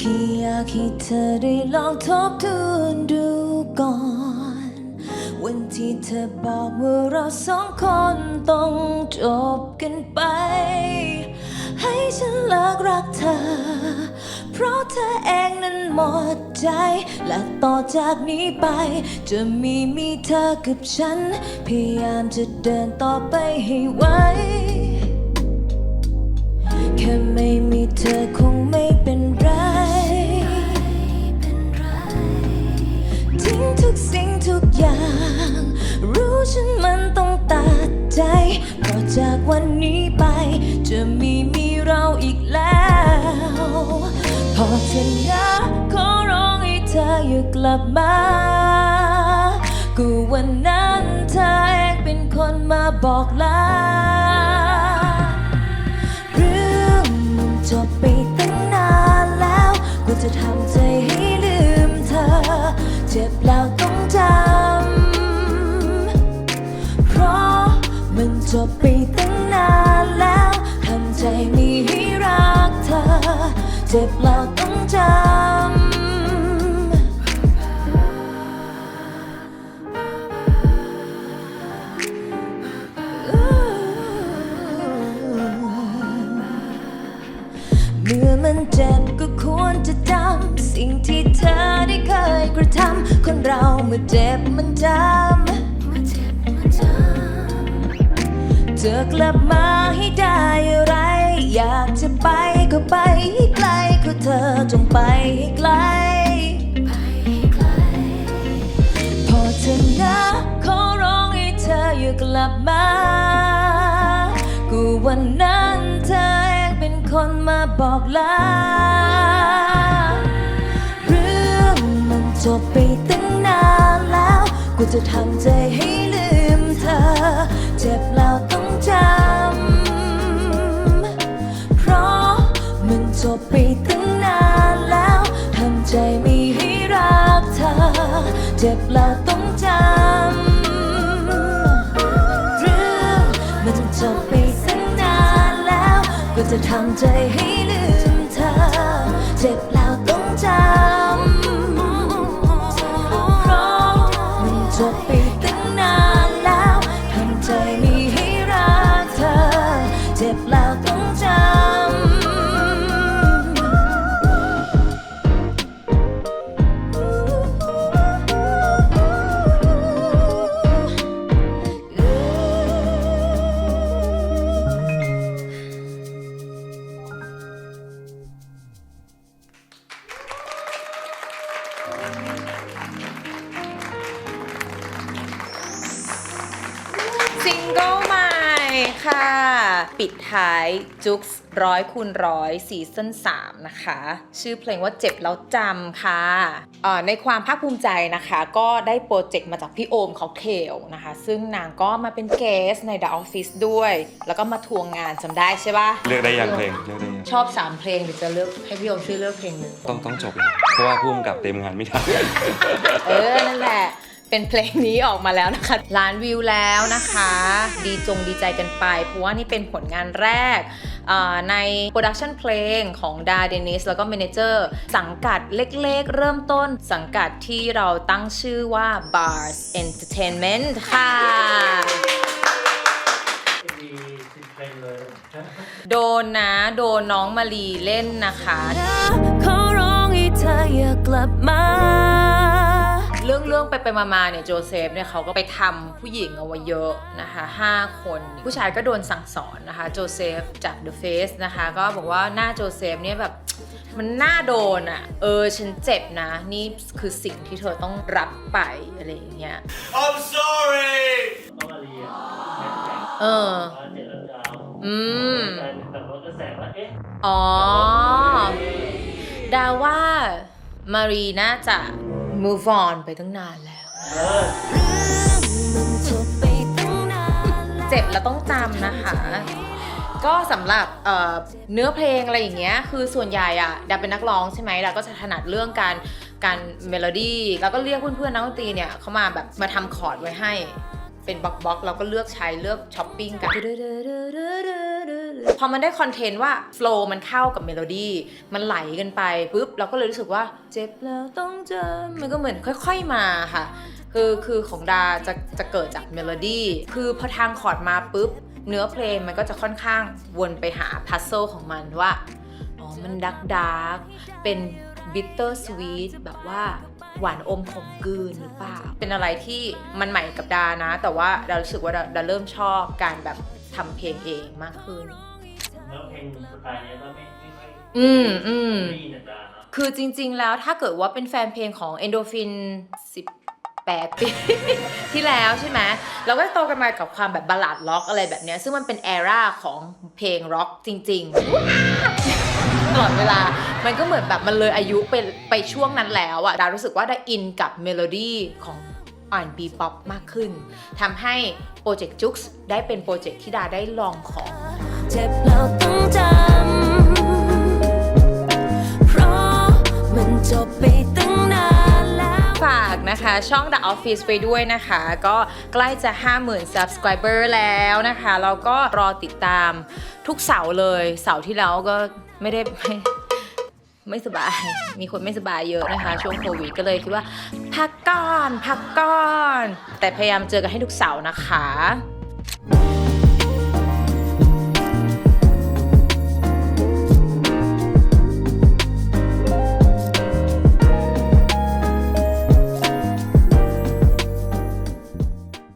คียาให้เธอได้ลองทบทวนดูก่อน วันที่เธอบอกว่าเราสองคนต้องจบกันไป ให้ฉันเลิกรักเธอ เพราะเธอเองนั้นหมดใจ และต่อจากนี้ไป จะมีมีเธอกับฉัน พยายามจะเดินต่อไปให้ไหวแค่ไม่มีเธอ พอเธอนะขอร้องให้เธออย่ากลับมาก็วันนั้นเธอเองเป็นคนมาบอกลาเรื่องมันจบไปตั้งนานแล้วกูจะทำใจให้ลืมเธอ เจ็บแล้วต้องจำเพราะมันจบไป เจ็บแล้วต้องจำเมื่อมันเจ็บก็ควรจะจำสิ่งที่เธอได้เคยกระทำคนเราเมื่อเจ็บมันจำเธอกลับมาให้ได้อะไร อยากจะไปก็ไป ให้ไกลก็เธอจงไปให้ไกล พอเธอนะขอร้องให้เธออยู่กลับมา กูวันนั้นเธอเองเป็นคนมาบอกลาเรื่องมันจบไปตั้งนานแล้ว กูจะทำใจให้ลืมเธอ เจ็บแล้วต้องจำ จบไปตั้งนานแล้วทำใจไม่ให้รักเธอ เจ็บแล้วต้องจำเรื่องมันจบไปตั้งนานแล้ว ก็จะทำใจให้ลืมเธอ เจ็บแล้วต้องจำ ปิดท้ายจุกส์ร้อยคูณร้อยซีซั่น3นะคะ ชื่อเพลงว่าเจ็บแล้วจำค่ะเอ่อในความภาคภูมิใจนะคะ ก็ได้โปรเจกต์มาจากพี่โอมค็อกเทลนะคะ ซึ่งนางก็มาเป็นเกสใน The Office ด้วย แล้วก็มาทวงงานจำได้ใช่ปะเลือกได้ยังเพลงเลือกได้ยังชอบ 3 เพลงหรือจะเลือกให้พี่โอมช่วยเลือกเพลงหนึ่งต้องต้องจบแล้วเพราะว่าพุ่มกับเต็มงานไม่ทันเออนั่นแหละ เป็นเพลงนี้ออกมาแล้วนะคะ ล้านวิวแล้วนะคะ ดีจงดีใจกันไป เพราะว่านี่เป็นผลงานแรกเอ่อในโปรดักชันเพลงของดาเดนิสแล้วก็เมเนเจอร์สังกัดเล็กๆ เริ่มต้นสังกัดที่เราตั้งชื่อว่า Bars Entertainment ค่ะมีสิบเพลงเลยโดนนะ โดนน้องมารีเล่นนะคะขอร้องให้เธออย่ากลับมา เรื่องเรื่องไปไปมาๆเนี่ยโจเซฟเนี่ยเขาก็ไปทำผู้หญิงเอาไว้เยอะนะคะ5คน ผู้ชายก็โดนสั่งสอนนะคะโจเซฟจาก The Face นะคะ ก็บอกว่าหน้าโจเซฟเนี่ยแบบมันน่าโดนอะ่ะ เออ ฉันเจ็บนะ นี่คือสิ่งที่เธอต้องรับไป อะไรอย่างเงี้ย I'm sorry! ก็มาเรียนแฮชแท็กเออว่าเจ็ดแล้วดาวอืมกลายเป็นแบบว่ากระแสว่าเอ๊ะอ๋อดาว่ามารีน่าจะ move on ไปตั้งนานแล้วเออนจบไปตั้งนานแล้ว เจ็บแล้วต้องจำนะคะ ก็สำหรับเอ่อเนื้อเพลงอะไรอย่างเงี้ยคือส่วนใหญ่อะดาเป็นนักร้องใช่ไหมดาก็จะถนัดเรื่องการการเมโลดี้แล้วก็เรียกเพื่อนๆนักดนตรีเนี่ยเขามาแบบมาทำคอร์ดไว้ให้ เป็นบล็อกบล็อกเราก็เลือกใช้เลือกช้อปปิ้งกันพอมันได้คอนเทนต์ว่าโฟล์มันเข้ากับเมโลดี้มันไหลกันไปปุ๊บเราก็เลยรู้สึกว่าเจ็บแล้วต้องจำมันก็เหมือนค่อย ๆมาค่ะ คือคือของดาจะจะเกิดจากเมโลดี้คือพอทางคอร์ดมาปุ๊บเนื้อเพลงมันก็จะค่อนข้างวนไปหาพัซโซของมันว่าอ๋อมันดักดักเป็น บิตเตอร์สวีทแบบว่าหวานอมขมกลืนหรือเปล่า เป็นอะไรที่มันใหม่กับดานะ แต่ว่าดารู้สึกว่าดาดาเริ่มชอบการแบบทำเพลงเองมากขึ้นแล้วเพลงสไตล์เนี้ยก็ไม่ไม่ค่อยอืมอืม ได้ยินจากดาเนาะคือจริงๆ แล้วถ้าเกิดว่าเป็นแฟนเพลงของ Endorphin 18 ปี ที่แล้วใช่ไหมเราก็โตกันมากับความแบบบัลลาดล็อกอะไรแบบเนี้ยซึ่งมันเป็นแอราของเพลงร็อกจริงๆ ตลอดเวลา มันก็เหมือนแบบมันเลยอายุไปไปช่วงนั้นแล้วอะดารู้สึกว่าได้อินกับเมโลดี้ของ R&B Pop มากขึ้นทำให้โปรเจกต์จุกส์ได้เป็นโปรเจกต์ที่ดาได้ลองของเจ็บแล้วต้องจำเพราะมันจบไปตั้งนานแล้วฝากนะคะช่อง The Office ไปด้วยนะคะ ก็ใกล้จะ 50,000 subscriber แล้วนะคะแล้วก็รอติดตามทุกเสาร์เลยเสาร์ที่แล้วก็ไม่ได้ไม่ ไม่สบาย มีคนไม่สบายเยอะนะคะ ช่วงโควิดก็เลยคิดว่าพักก่อน พักก่อน แต่พยายามเจอกันให้ทุกเสาร์นะคะ